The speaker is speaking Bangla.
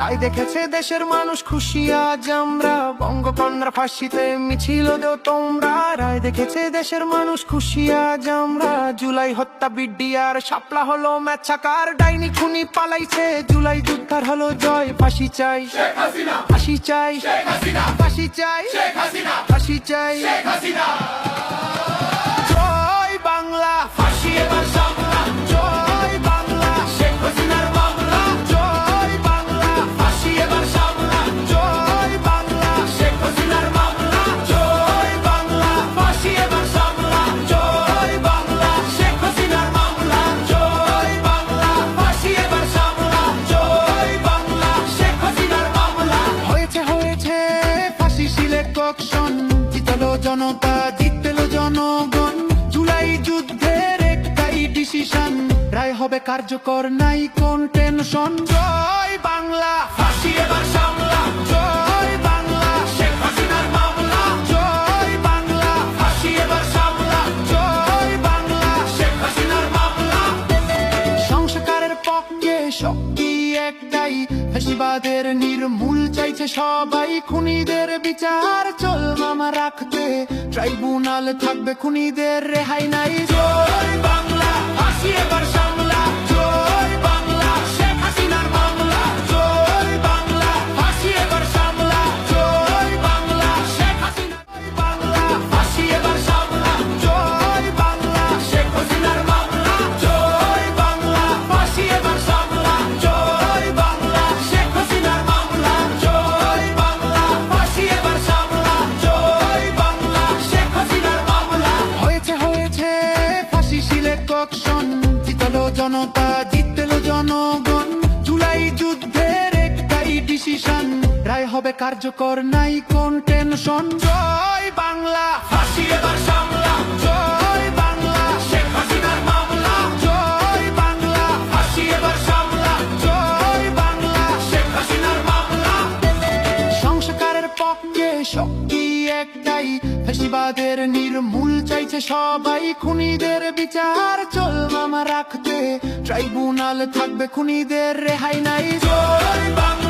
রায় দেখেছে দেশের মানুষ খুশি আজ আমরা। বঙ্গকন্যার ফাঁসিতে মিছিল দেও তোমরা। রায় দেখেছে দেশের মানুষ খুশি আজ আমরা। জুলাই হত্যা বিডিআর সাপলা হলো ম্যাচাকার। ডাইনি খুনি পালাইছে জুলাই যুদ্ধার হলো জয়। ফাঁসি চাই। ফাঁসি চাই। ফাঁসি চাই। ফাঁসি চাই। জয় জনতা জিতলো জনগণ। জুলাই যুদ্ধের একটাই ডিসিশন রায় হবে কার্যকর, নাই কোন টেনশন জয় বাংলা। সংস্কারের পক্ষে শক্তি একটাই, ফেসিবাদের নির্মূল চাইছে সবাই খুনিদের বিচার চল মামা রাখতে। ট্রাইব্যুনাল থাকবে খুনিদের রেহাই নাই। বাংলা হবে কার্যকর নাই কোন টেনশন জয় বাংলা। ফাঁসি এবার সামলা। জয় বাংলা। শেখ হাসিনার মামলা। জয় বাংলা। ফাঁসি এবার সামলা। জয় বাংলা। শেখ হাসিনার মামলা। সংস্কারের পক্ষে শক্তি একটাই। ফেসিবাদের নির্মূল চাইছে সবাই। খুনিদের বিচার চল মামা রাখতে। ট্রাইব্যুনাল থাকবে খুনিদের রেহাই নাই। জয় বাংলা।